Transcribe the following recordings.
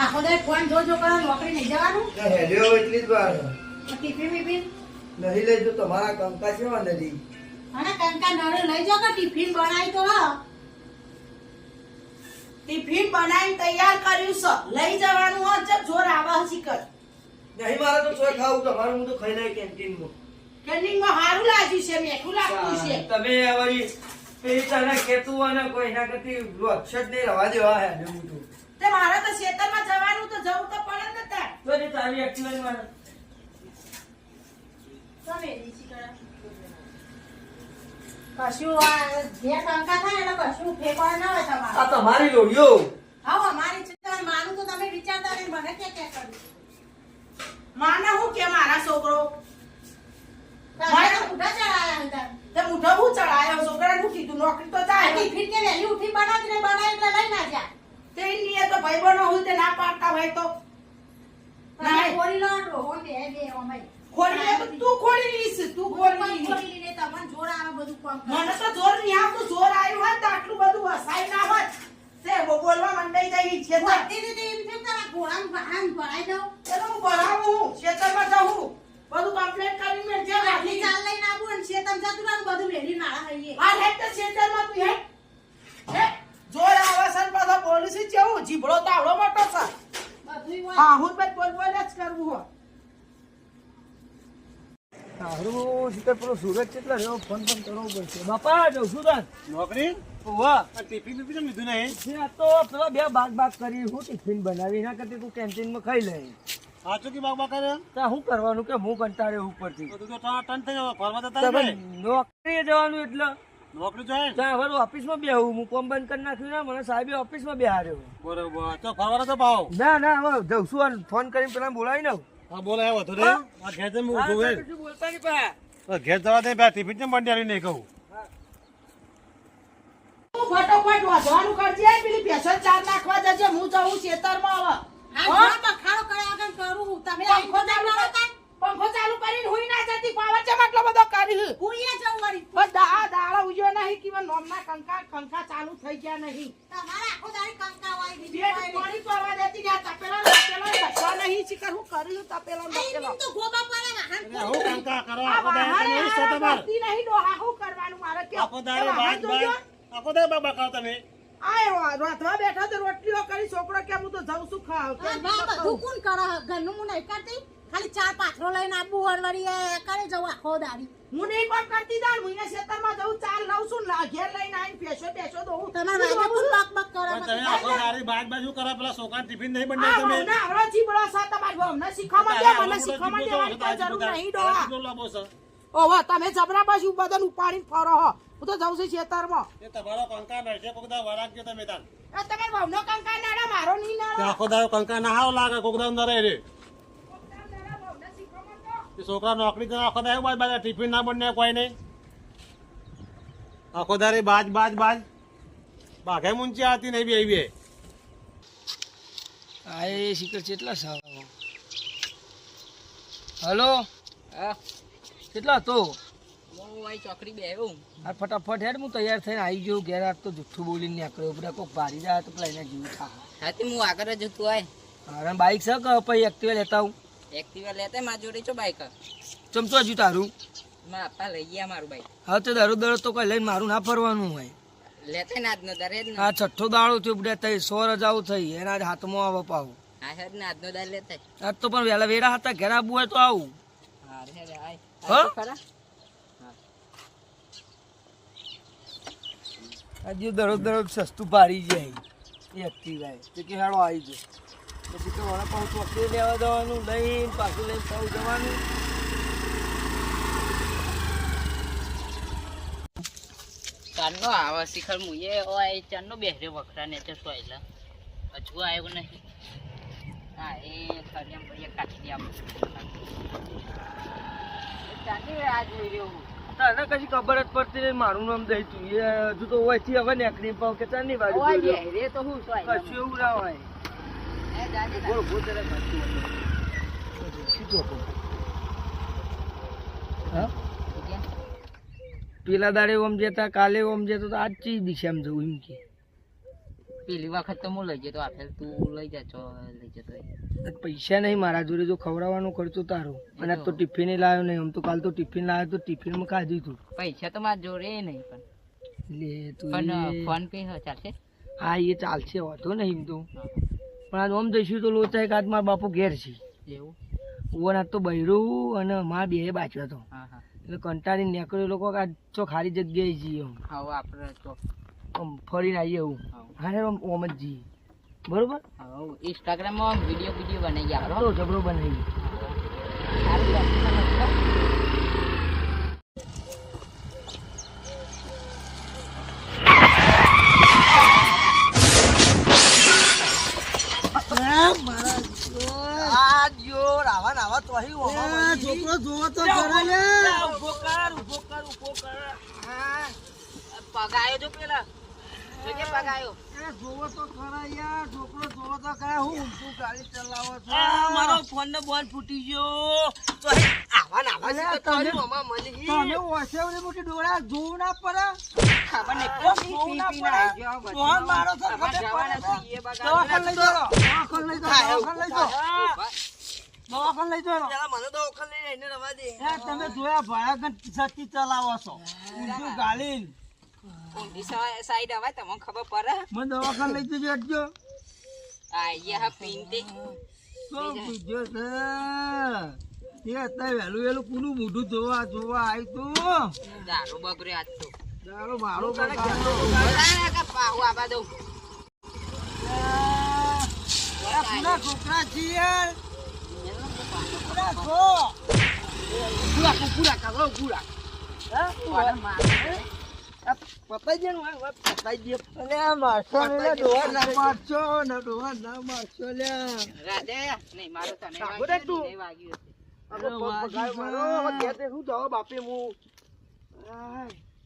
આખો દાડો ફોન જો જો કરો નોકરી નહીં જવાનું? હેલ્યો એટલી જ વાર. ટિફિન બિફિન? નહીં લઈ તો તમારા કંકા કેવા નથી અને કંકા નળે લઈ જાઓ કે ટિફિન બનાવી તો ટિફિન બનાવીને તૈયાર કર્યું છે. લઈ જવાનું હોય છે જોર આવે હસી કર. નહીં મારે તો સોય ખાવું તમારું હું તો ખાઈ લઈ કેન્ટીનમાં. કેન્ટીનમાં હારું લાગ્યું છે મેઠું લાગતું છે. તમે વળી પેલી તને ખેતું અને કોઈ ના કરતી અક્ષર નહીં રવા દેવા હે હું તો મારે તો ખેતરમાં જવાનું તો જવું તો પડે ને તાર. તો ને તારી એક્ટિવા માં તમે રીસી કરો. કશું આ જે શંકા થાય એનો કશું ફેંકવા ના હોય તમારે. આ તમારી લોડીઓ આવો અમારી ચિંતા માનું તો તમે વિચારતા ને મને કે કે કર્યું માને હું કે મારા છોકરો? ચડાયા હું છોકરાને નું કીધું? નોકરી તો જાય. ઉઠી બનાવી ને બનાવી એટલે લઈ ના જા તે નીએ તો ભાઈ બનો હું તે ના પાડતા હોય તો. ખોરી લો ડોહો બે બે અમાઈ ખોલી લે તું ખોલી લીસ તું ખોરી ખોરી લઈને તમને જોર આવે બધું કામ મને તો જોર નહીં આવતું જોર આવ્યું હોત તો આટલું બધું હસાય ના હોત. તે બો- બોલવા મંડાઈ જાય છે તો વળતી રીતે એમ છે આ ઘોડાને વાહન ભરાઈ દઉં હું ભરાવું હું ખેતરમાં જાઉં. બધું કમ્પ્લીટ કરી મે જે રાખી. ચાલ લઈને આવું અને શેતમ જતું રહે બધું વેલી નાળા હઈએ. આ હેડ તો ખેતરમાં તું હેડ. હે જોર આવે સર પાછો પોલીસ જેવું. જીભડો તો આવડો મોટો છે બધું હોય. હા હું જ બોલ બોલ જ કરવું હો સારું શીતળ પેલો સુરત કેટલા રહ્યો? ફોન ફોન કરવો પડશે. બાપા જઉં છું નોકરી? વાહ ટિફિન બિફિન લીધું નહીં. આ તો પેલા બે બાગ બાગ કરી. હું ટિફિન બનાવી એના કરતી તું કેન્ટીનમાં ખાઈ લે. સાચું કે બાબા કરે? તો શું કરવાનું કે હું કંટાળે ઉપરથી? તો તું ટન થઈ ફરવા નોકરીએ જવાનું એટલે? નોકરી જોઈએ? ત્યાં હવે ઓફિસમાં બેહું. હું કોમ બંધ કરી નાખ્યું ને મને સાહેબે ઓફિસમાં બેહાર્યો બરોબર. તો ફરવા તો ભાવ ના ના હવે જઉં છું. ફોન કરીને પેલા બોલાવી ને હા બોલે વધુ રે આ ઘેર જઈને હું બોલતા નહીં પા ઘેર જવા દે બે ટિફિન કેમ બંધ નહીં કહું? ફટોફટ વધવાનું કરજે પેલી ભેંસો ચાર નાખવા જજે. હું જાઉં ખેતરમાં હવે. આ બખાડો કર્યા વગર કરું તમે આખો દાડો કર- પંખો ચાલુ કરીને હુઈ ના જતી પાવર ચમ આટલો બધો કરી કુઈએ જવું વળી બધા આ દાડા ઉજ્યો નહીં કે નોમના કંકા કંકા ચાલુ થઈ ગયા નહીં. તમારે આખો દાડી કંકા હોય બીજું બે કોઈ નહીં. પાણી પરવા દેતી ગયા તપેલો તપેલો બધા નહીં શીખર હું કર્યું તપેલો તપેલો તો ગોબા પડે વાહન હું કંકા કરો? આખો દાડો વાહને તમે શું હારા તમારે? ભરતી નહીં ડોહા હું કરવાનું મારે કે આખો દાડો બાજ બાજ આખો દાડો બાબા ખાઓ તમે. આયો રોધવા બેઠા તો રોટલીઓ કરી છોકરો કે હું તો જઉં છું ખાવ. બધું કોણ કરે? ઘરનું હું નહીં કરતી? ખાલી ચાર પાથરો લઈને આબુ વળવળી એ કરે જવું આખો દાડી હું નહીં કોમ કરતી દાળ હું અહીંયા ખેતરમાં જઉં ચાર લઉં છું ઘેર લઈને આવીને પેશો પેશો દઉં તમે વાગે પણ બક બક કરો તમે આખો દાડી બાજ બાજુ કરો પેલા સોકા ટિફિન નહીં બંધ તમે વહુના હળો જીબડો સા તમારી વહુને શીખવામાં દે, મને શીખવામાં દેવાની કોઈ જરૂર નહીં ડોહા. ઓહો, તમે જબરા બાજુ બદન ઉપાડીને ફરો હો. હું તો જઉં છું ખેતરમાં. તમારો કંકા નડશે કોક દાડો ગયો તમે તાન એ તમે વહુનો કંકા નાડો, મારો નહીં નાડો. આખો દાડો કંકા ના હાવ લાગે કોક અંદર ન રે વહુને શીખવામાં દો. તે છોકરા નોકરી કરે આખો દાડો બાજ બાજ ટિફિન ના બને કોઈ નહીં. આખો દાડે બાજ બાજ બાજ. બાઘે મૂંચી આવતી નહીં બે બે આ એ શીખર કેટલા સારા. હલો? કેટલા તો? ફટાફટ હેડ હું તૈયાર થઈને આવી ગયો. ઘેર આજ તો જુઠ્ઠું બોલીને નીકળ્યો. બધા કોઈક ભારી જાય તો પેલા એના જેવું હાથી હું આગળ જ હતું હોય બાઈક છે કે પછી એક્ટિવા લેતા હું એક્ટિવા લેતે મારા જોડે છો બાઈક ચમચો હજુ તારું? મારા પપ્પા લઈ ગયા મારું બાઈક હા તો દરરોજ દરરોજ તો કઈ લઈને મારું ના ફરવાનું હોય. લેતે ના આજનો દરે જ ને આ છઠ્ઠો દાડો થયો બધા તઈ સો રજાઓ થઈ એના જ હાથમાં આવે પાવ. હા હેડ ને આજનો દર લેતા. આજ તો પણ વેલા વેરા હતા ઘેર આબુ હોય તો આવું. હા રે આય. હા? ખરા. આજે દરરોજ દરરોજ સસ્તું પારી જાય એક્ટિવા તો કે હેડો આવી જાય પછી તો વડા પાઉં ચોકડી લેવા જવાનું લઈને પાછું લઈને પાઉં જવાનું. ચાંદનો આવે શિખર મુએ હોય ચાંદનો બેહરે વખરા ને તો સોયલા. હજુ આવ્યો નહીં. હા એ ખરિયામ ભાઈએ કાઢી આપ ચાંદી આજ રહ્યો તને કશી ખબર જ પડતી નહીં મારું નામ દઈ તું. એ હજુ તો હોયથી હવે નીકળી પાવ કે ચાંદની બાજુ કશું એવું ના હોય. પેલા દાડે ઓમ જતા કાલે ઓમ જતો તો આજ ચી દિશામાં જવું એમ કે. પેલી વખત તો હું લઈ જતો આ ફેર તું લઈ જતો લઈ જતો પૈસા નહીં મારા જોડે જો ખવડાવવાનો ખર્ચો તારો. અને તો ટિફિન લાવ્યો નહીં આમ તો કાલ તો ટિફિન લાવ્યો તો ટિફિનમાં ખાધું તું. પૈસા તો મારા જોડે નહીં પણ. લે તું પણ ફોન પે ચાલશે? હા એ ચાલશે વાંધો નહીં એમ તો. પણ આજ ઓમ જઈશું તો લોચા એક આજ મારા બાપુ ઘેર છે. એવું? ઓન આજ તો બૈરું અને મારા બે બાચ્યો હતો હા હા. એટલે કંટાળી નીકળ્યો લોકો આ તો ખાલી જગ્યાએ જઈએ. હવે આપણે તો. આમ ફરીને આવીએ એવું હા યાર ઓમ જ જઈએ. બરોબર? ઇન્સ્ટાગ્રામમાં વીડિયો વીડિયો બનાવી તો જબરો બનાવીએ સારું લાગશે આ જો રાવા નાવા તો અહીં ઓમાં છોકરો જોવો તો ખરા લે ઊભો કર ઊભો કર ઊભો કર પગાયો જો પેલા જોજે પગાયો જોવો તો ખરા યાર છોકરો જોવો તો ખરા. હું ઊંધું ગાડી ચલાવો છો. મારો ફોન નો બોલ ફૂટી ગયો. તો આવા નાવા છે તો મળી તમે ઓસેવડી મોટી ડોળા જોવું ના પડે. ખબર નહીં તો જોવું ના પડે. ફોન મારો તો ખબર પડે દવાખાને લઈ દવાખાને જાઓ મને દવાખાને લઈ જઈને રવા દે. તમે જોયા ભાડા જતી ચલાવો છો. ઊંધું ગાલી સાઈડ આવે તમને ખબર પડે? મને દવાખાને લઈ જજો હટજો આ યહ પિનતે તો બીજો. છે? એ અત્યારે વહેલું વહેલું પૂરું મોઢું જોવા જોવા આવ્યું તું દારૂ બગડ્યો આજ તો. મારો પાહુ આવા દઉં પૂરા છોકરા છીએ. પૂરા પૂરા પૂરા કાગળો પૂરા પતાઈ દે ને પતાઈ દે અલે આ મારશો ને ડોહા ના મારશો ને ડોહા ના મારશો લે. રાધે નહીં મારો તને સાંભળે તું? નહીં તે શું જવાબ આપે હું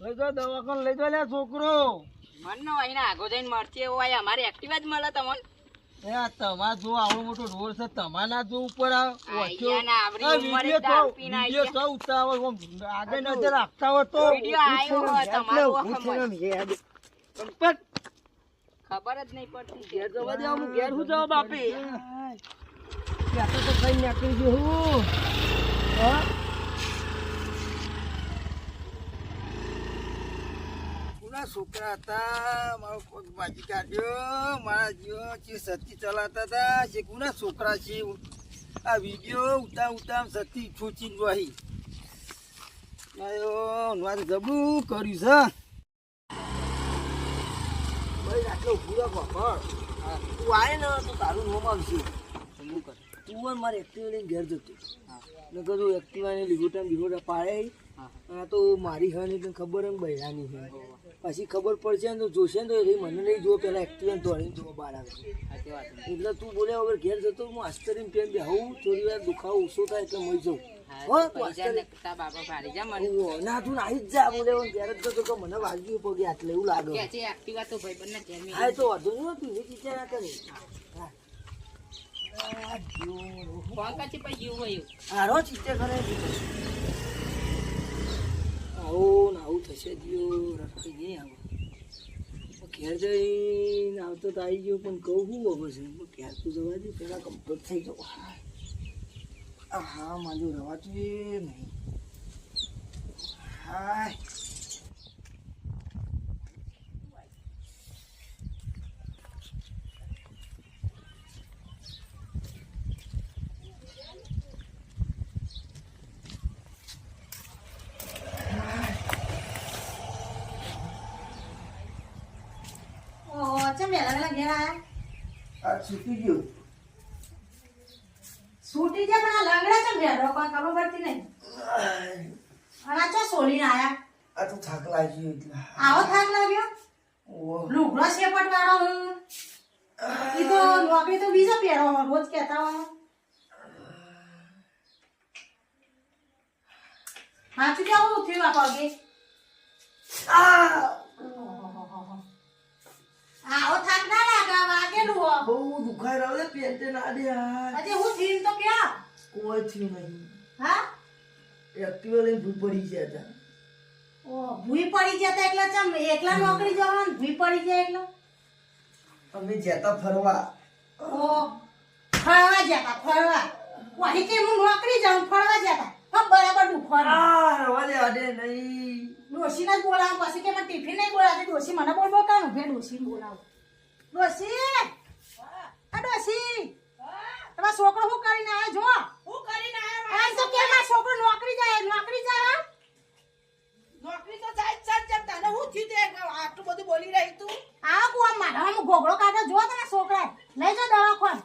લઈ દવાખાને લે છોકરો. મન નો અહીં આગો જઈને મળશે એવો અમારે એક્ટિવા જ મળે તમને. તમાર જો આવડો મોટો ઢોર છે તમાર ના જો ઉપર આગળ નજર રાખતા હોય તો ખબર. જ નહીં પડતી ઘેર જવા દે હું. ઘેર શું જવાબ આપે? ત્યાં તો તો કઈ નીકળી ગયું હું હા પૂરા છોકરા હતા, મારો બાજી કાઢ્યો, મારા જીવો જે સતી ચલાવતા હતા, જે ગુના છોકરા છે આ વીડિયો ઉતામ ઉતામ સતી છૂચી આયો નવા જબરું કર્યું છે. ભાઈ, આટલો પૂરો ખબર તું આવે ને, તો તારું નોમ આવશે. તું મારે એક્ટિવા ઘેર જતો. ને કીધું એક્ટિવાને લીગોટા લીગોટા પાડે. આ તો મારી હે ને ખબર એમ બૈરાની છે. પછી ખબર પડશે ને તો જોશે ને તો એ મને નહીં જુઓ પેલા એક્ટિવા દોડીને જો બહાર આવે. એટલે તું બોલ્યા વગર ઘેર જતો હું આસ્તરીને પેન બેહું થોડી વાર દુખાવો ઓછો થાય એટલે મળી જાઉં. ને તું નાહી જ જા બોલે ઘેર જ જતો કે મને વાગ્યું પગે આટલે એવું લાગે. એક્ટિવા તો ભાઈબંધને ઘેર હા તો વાંધો નહીં તું એની ચિંતા ના કરી? હા. આ જો. પછી જીવ હોય હારો ચિત્તે કરે આવું ને આવું થશે, દિયો રખાઈ નહીં આવું. ઘેર જઈને આવતો તો આવી ગયો, પણ કહું શું હવે છે? ઘેર તું જવા દે, પેલા કમ્પ્લીટ થઈ જવું આ હા મારું રવાતું નહીં. હાય ઓહો વહેલા ઘેર આ છૂટી ગયું. છૂટી જાય પણ આ લંગડા ચમ ઘેર કોઈ ખબર પડતી નહીં. અને ચો સોલીને આયા? આ તો થાક લાગ્યો એટલે. આવો થાક લાગ્યો? લુગડો શેપટ વાળો હું. ઈ તો નોકરી તો બીજો પહેરો રોજ કહેતા હોય. હાચું કેવું થયું આ. પગે આવો થાક ના લાગે વાગેલું હો. બહુ દુખાઈ રહ્યો છે પેટે ના દે અજે હું થીન તો ક્યાં? કોઈ થયું નહીં. હા? એક્ટિવ લઈને ભૂ પડી ગયા હતા. ઓ ભૂઈ પડી જતા એટલે ચમ એકલા નોકરી જવાનું? ભૂઈ પડી જાય એટલે? અમે જતા ફરવા. ઓ ફરવા જતા ફરવા. વહી કે હું નોકરી જાઉં ફરવા જતા હા બરાબર ડુફર આ રવા દે અડે નહીં. ડોશીને જ બોલાવું પછી કે મને ટિફિન નહીં બોલાવતી ડોશી મને બોલવો બોલ કાનું? ભે ડોશીને બોલાવું. ડોશી! આ ડોશી! તમારો છોકરો શું કરીને આવ્યો જો હું કરીને આયો આમ તો કે મારો છોકરો નોકરી જાય? નોકરી જાય નોકરી તો જાય જ છે જ તને હું થયું તે આટલું બધું બોલી રહી તું? આ કુવા માઢામાં ગોગળો કાઢો. જો તમારા છોકરા લઈ જાઓ દવાખાને.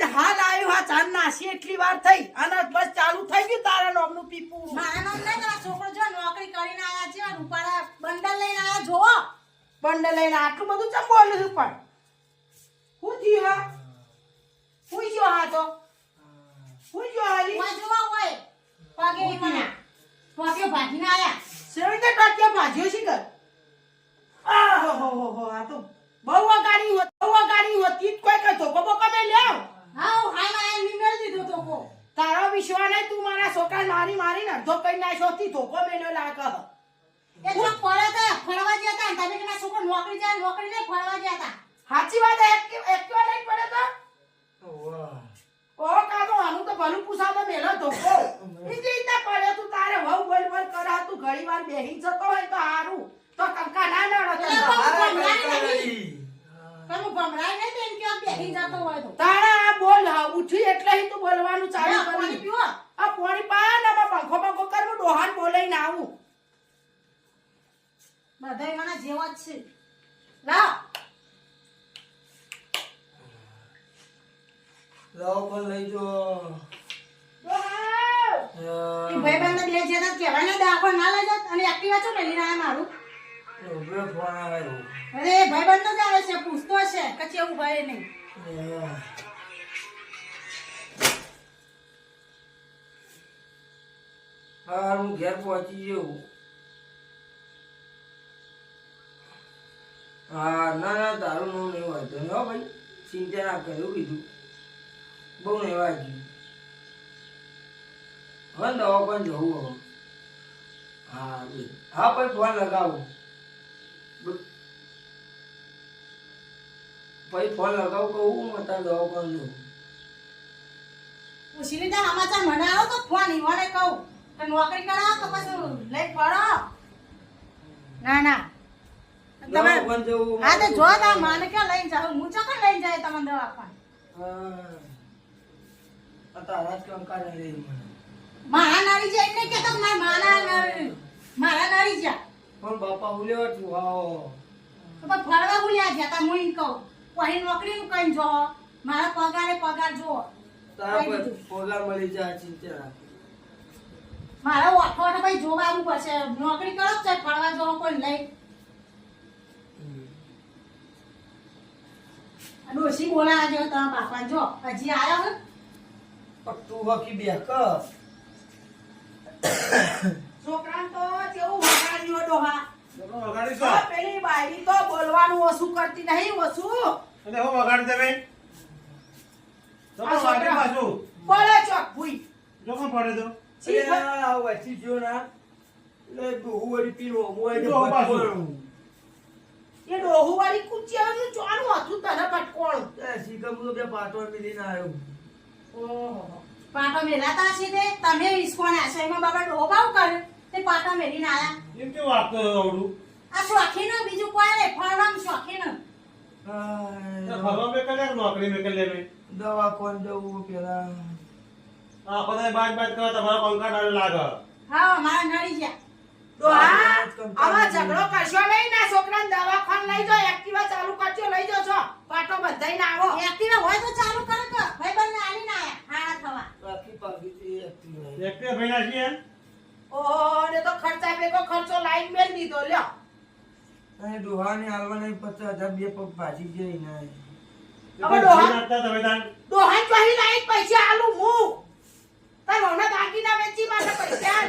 ને હાલ આવ્યું આ ચાર નાસી એટલી વાર થઈ. અને બસ ચાલુ થઈ ગયું તારા નામનું પીપું. મારા નામ નહીં તારા છોકરો જો નોકરી કરીને આવ્યા છે રૂપાળા બંડલ લઈને આવ્યા જો બંડલ લઈને આટલું બધું ચમ બોલું છું પણ? હું થયું હા? હું ગયો હા તો? હું ગયો હાલી? ઉવા જોવા હોય? પગે મને પગે ભાગીને આવ્યા સેવી તે ભાજ્યો છે કર આ હો હો હો હો આ તો બહુ અગાડી હોત બહુ અગાડી હોતી જ કોઈ કઈ ધોકો બોકો મેં લ્યો હા હું હાય માયા નિમેલ દીધો તો કો તારો વિશ્વાસ નહીં તું મારા છોકરા મારી મારી ને અડધો કઈ નાખ્યો થી ધોકો મેનો લાગે એ તો પડે તો ફરવા ગયા હતા તમે કે છોકરો નોકરી જાય નોકરી નહીં ફરવા ગયા હતા? સાચી વાત એક એકવા લઈ પડે તો? ઓ કાતો આનું તો ભલું પૂછાવ તો મેલો ધોકો. બીજી રીતે પડે તું તારે વહુ બોલ બોલ કરા તું ઘણી વાર બેહી જતો હોય તો હારું. તો કંકા ના ના નહીં તમે ભમરાય નહીં બેન કે બેહી જતો હોય તો? તારા આ બોલ ઉઠી એટલે તું બોલવાનું ચાલુ કરી. આ પોણી પા ને આમાં પંખો પંખો કરવું ડોહાન બોલાઈને આવું બધાય મને જેવા જ છે. લાવ લાવો પણ લઈ જો. ભાઈ બંધ બે છે તો કહેવાય ને દાખો ના લઈ જાત. અને એક્ટિવા છો લઈને ના મારું. અરે ભાઈ બંધ જ આવે છે પૂછતો છે કે એવું ભાઈ નહીં. હા હું ઘેર પહોંચી ગયો હા, ના ના, તારું નામ નહીં વાંધો નહીં હો ભાઈ. ચિંતા ના કર્યું કીધું. બહુ નહીં વાંચ્યું હવે ને દવા પણ જવું હવે. હા હા, ભાઈ, ફોન લગાવો. પછી ફોન લગાવું કહું હું તારે દવા પણ જવું પૂછી લીધા સમાચાર મને આવો તો ફોન ઈવાને કહું. કે નોકરી કરાવો તો પછી લઈ પડો? ના ના. તમે હા તો જો તા માને કે લઈને જાવ હું ચોકન લઈને જાય તમને દવાખાને? હા. આ તારા જ કંકારે રે મારા નારી જાય એમ કે તો મારા માના નડી મારા નારી જા પણ બાપા ઉલેવા છું આવો તો પણ ફરવા ઉલ્યા ગયા તા હું કહું. કોઈ નોકરી નું કઈ જો મારા પગારે પગાર જો. પગાર મળી જાય ચિંતા ના મારા ઓઠો ભાઈ જોવા આવું પડશે. નોકરી કરો છે ફરવા જો કોઈ લઈ. ડોશી બોલાવા જો તમારા બાપા જો હજી આવ્યો હે પટ્ટુ વકી હકી બેક છોકરાને તો કેવું વગાડ્યો ડોહા લોકો વગાડી છો? પેલી બાયડી તો બોલવાનું ઓછું કરતી નહીં ઓછું. અને હું વગાડી તમે? બોલે ચોક ભૂઈ. જો કોણ પડે તો? શી આવ વચ્ચે જો ના. એટલે બહુ વળી પીલો મોય. ભટકોણું. એ ડોહું વાળી કુચિયાનું ચોનું હતું તને પટકોણ એ શીખમ બે પાટો મિલીને આવ્યો ઓહો. પાટો મેલાતા છે તે? તમે ઈસ્કોન આશ્રયમાં બાબા ડોબાવ કરે તે પાટો મેલીને આયા. એમ કે વાત કરો ઓડું આ શોખીન બીજું કોઈ નહીં ફરવાનું શોખી નો આ ફરવા મે કરે કે નોકરી મે કરી મે દવા કોણ જવું પેલા. આ બધા બાજ બાજ કરવા તમારા પંખા ડાળે લાગે. હા મારા નડી ગયા. ડોહા ઝઘડો કરશો નહીં ના છોકરાને દવાખાને લઈ જાઓ એક્ટિવા ચાલુ કરજો લઈ જાઓ છો પાટો બધાઈને આવો. એક્ટિવા હોય તો ચાલુ કરે કે ભાઈ બંને આયા હાડા થવા. બાકી પાકી તે નહીં. ઓહો ને ખર્ચા ભેગો ખર્ચો લાઈન મેલ દીધો લ્યો. અને ડોહાને હાલવાના પચાસ હજાર બે પગ ભાજી ના. હવે ડોહા- ચોહી લાઈન પૈસા આલું હું તાર હોના બાકી ના વેચી મારા પૈસા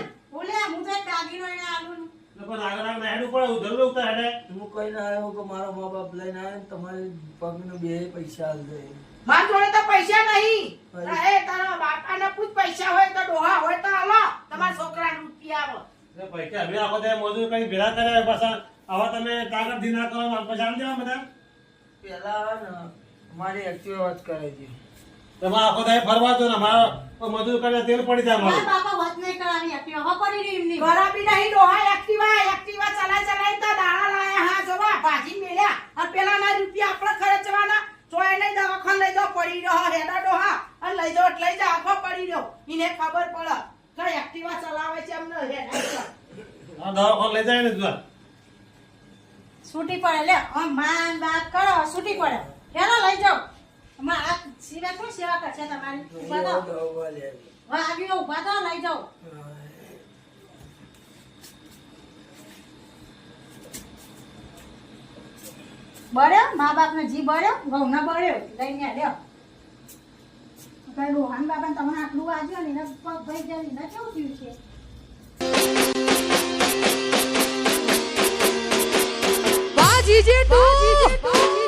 આલ બોલે હું તો દાગીનો એને આલું લોકો આગળ આગળ હેડ ઉપર ઉધર ઉતર હેડે. હું કહીને આવ્યો કે મારા મા બાપ લઈને આવ્યા ને પગનો બે પૈસા હાલ દે માર જોડે તો પૈસા નહીં. પૈસા? તારા બાપાને પૂછ પૈસા હોય તો ડોહા હોય તો હાલો. તમારા છોકરાને રૂપિયા આવો. પૈસા હવે આખો દે મજૂર કરી ભેગા કર્યા પાછા. આવા તમે કાગળ ધી ના કરો પછી આમ દેવા બધા. પેલા મારી એક્ટિવા વાત કરે છે તમે આખો દાય ફરવા દો ને મારા મજૂર કરે તેલ પડી જાય મારા. બાપા વાત નહીં કરાવી એક્ટિવા. હો પડી રહી એમની. ગરાબી નહીં ડોહા એક્ટિવા એક્ટિવા ચલાઈ ચલાય તો દાણા લાયા હા જોવા ભાજી મેલ્યા. અને પેલા ના રૂપિયા આપણે ખર્ચવાના. ચોય નહીં દવાખાન લઈ જાઓ પડી રહ્યો. હેડા ડોહા. અને લઈ જાઓ એટલે લઈ જાઓ આખો પડી રહ્યો. એને ખબર પડે. કે એક્ટિવા ચલાવે છે એમને હેડા છે. આ દવાખાને લઈ જાય ને તું છૂટી પડે. લે માન બાપ કરો છૂટી પડે. હેલો લઈ આ સિવા શું સેવા કરશે તમારી? ઊભા થાઓ. દવા આવી ઊભા થાઓ લઈ જાઓ. બળ્યો? મા બાપને જી બળ્યો? ઘઉંના બળ્યો? લઈને લ્યો. કઈ રોહન બાપાને તમને આટલું વાંચ્યો ને એને પગ ભાઈ જાય ને કેવું થયું છે? વાહ જીજે તું!